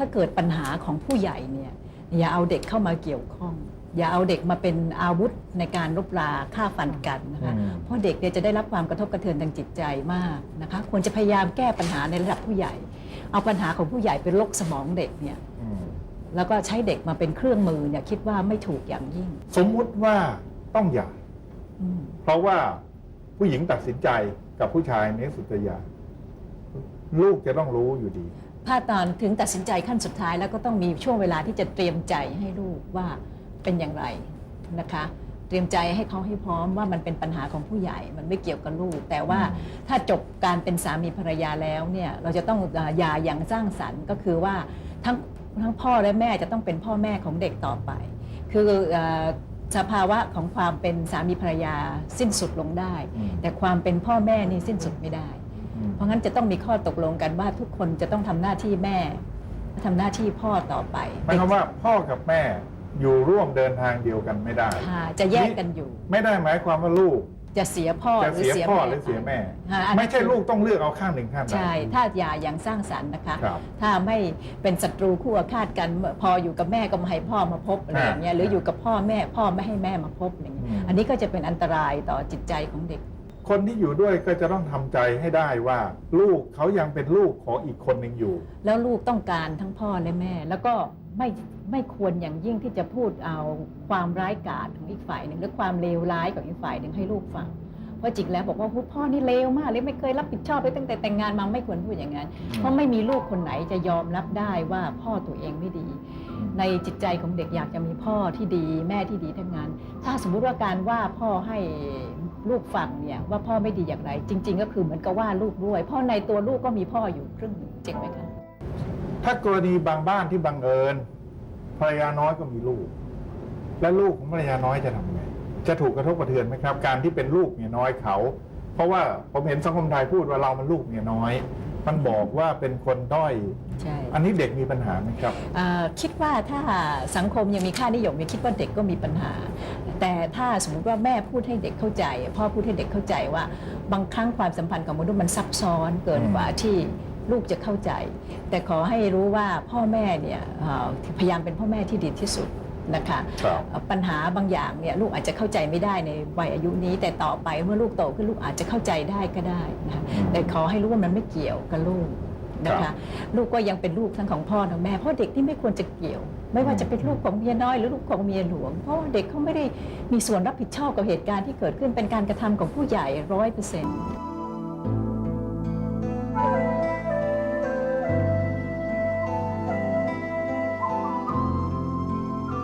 ถ้าเกิดปัญหาของผู้ใหญ่เนี่ยอย่าเอาเด็กเข้ามาเกี่ยวข้อง อย่าเอาเด็กมาเป็นอาวุธในการรบราฆ่าฟันกันนะคะอืมเพราะเด็กเนี่ยจะได้รับความกระทบกระเทือนทางจิตใจมากนะคะควรจะพยายามแก้ปัญหาในระดับผู้ใหญ่ เอาปัญหาของผู้ใหญ่เป็นโรคสมองเด็กเนี่ยอืมแล้วก็ใช้เด็กมาเป็นเครื่องมือเนี่ยคิดว่าไม่ถูกอย่างยิ่ง สมมุติว่าต้องหย่าอืมเพราะว่าผู้หญิงตัดสินใจกับผู้ชายเนสุตยาลูกจะต้องรู้อยู่ดี ถ้าตอนถึงตัดสินใจขั้นสุดท้ายแล้วก็ต้องมีช่วงเวลาที่จะเตรียมใจให้ลูกว่าเป็นอย่างไรนะคะ เตรียมใจให้เขาให้พร้อมว่ามันเป็นปัญหาของผู้ใหญ่ มันไม่เกี่ยวกับลูก แต่ว่าถ้าจบการเป็นสามีภรรยาแล้วเนี่ยเราจะต้องเอ่อหย่าอย่างสร้างสรรค์ก็คือว่าทั้งทั้งพ่อและแม่จะต้องเป็นพ่อแม่ของเด็กต่อไป คือเอ่อสภาวะของความเป็นสามีภรรยาสิ้นสุดลงได้อืมแต่ความเป็นพ่อแม่นี่สิ้นสุดไม่ได้อืม เพราะงั้นจะต้องมีข้อตกลงกันว่าทุกคนจะต้องทำหน้าที่แม่ทำหน้าที่พ่อต่อไปหมายความว่าพ่อกับแม่อยู่ร่วมเดินทางเดียวกันไม่ได้ค่ะจะแยกกันอยู่ ไม่ได้หมายความว่าลูก จะเสียพ่อจะหรือเสียเสียพ่อแม่หรือเสียแม่ค่ะอันนี้ไม่ใช่ลูกต้องเลือกเอาข้างหนึ่งข้างใดใช่ถ้าอย่าอย่างสร้างสรรค์นะคะครับถ้าไม่เป็นศัตรูคู่อาฆาตกันพออยู่กับแม่ก็ไม่ให้พ่อมาพบอะไรอย่างเงี้ยอ่าหรืออยู่กับพ่อแม่พ่อไม่ให้แม่มาพบอะไรอย่างเงี้ยอืมอันนี้ก็จะเป็นอันตรายต่อจิตใจของเด็ก คนที่อยู่ด้วยก็จะต้องทำใจให้ได้ว่า ลูกเขายังเป็นลูกของอีกคนหนึ่งอยู่ แล้วลูกต้องการทั้งพ่อและแม่ แล้วก็ไม่ไม่ควรอย่างยิ่งที่จะพูดเอาความร้ายกาจของอีกฝ่ายหนึ่งหรือความเลวร้ายของอีกฝ่ายหนึ่งให้ลูกฟังเพราะจริงแล้วบอกว่าพ่อนี่เลวมากเลยไม่เคยรับผิดชอบเลยตั้งแต่แต่งงานมาไม่ควรพูดอย่างนั้น เพราะไม่มีลูกคนไหนจะยอมรับได้ว่าพ่อตัวเองไม่ดี ในจิตใจของเด็กอยากจะมีพ่อที่ดี แม่ที่ดีทั้งนั้น ถ้าสมมุติว่าการว่าพ่อให้ ลูกฟังเนี่ยว่าพ่อไม่ดีอย่างไร จริง ๆ ก็คือเหมือนกับว่าลูกด้วยเพ่อในตัวลูกก็มีพ่ออยู่ครึ่งหนึ่งจริงไหมคะถ้ากรณีบางบ้านที่บังเอิญภรรยาน้อยก็มีลูก และลูกของภรรยาน้อยจะทำไงจะถูกกระทบกระเทือนไหมครับ การที่เป็นลูกเมียน้อยเขา เพราะว่าผมเห็นสังคมไทยพูดว่าเรามันลูกเมียน้อย มันบอกว่าเป็นคนด้อย ใช่อันนี้เด็กมีปัญหาไหมครับ เอ่อคิดว่าถ้าสังคมยังมีค่านิยมยังคิดว่าเด็กก็มีปัญหา แต่ถ้าสมมุติว่าแม่พูดให้เด็กเข้าใจ พ่อพูดให้เด็กเข้าใจว่า บางครั้งความสัมพันธ์ของมนุษย์มันซับซ้อนเกินกว่าที่ลูกจะเข้าใจ แต่ขอให้รู้ว่าพ่อแม่เนี่ยเอ่อพยายามเป็นพ่อแม่ที่ดีที่สุด นะคะปัญหาบางอย่างเนี่ยลูกอาจจะเข้าใจไม่ได้ในวัยอายุนี้ แต่ต่อไปเมื่อลูกโตขึ้นลูกอาจจะเข้าใจได้ก็ได้นะคะแต่ขอให้รู้ว่ามันไม่เกี่ยวกับลูกนะคะลูกก็ยังเป็นลูกทั้งของพ่อทั้งแม่เพราะเด็กที่ไม่ควรจะเกี่ยว ไม่ว่าจะเป็นลูกของเมียน้อยหรือลูกของเมียหลวงเพราะว่าเด็กเขาไม่ได้มีส่วนรับผิดชอบกับเหตุการณ์ที่เกิดขึ้นเป็นการกระทำของผู้ใหญ่ร้อยเปอร์เซ็นต์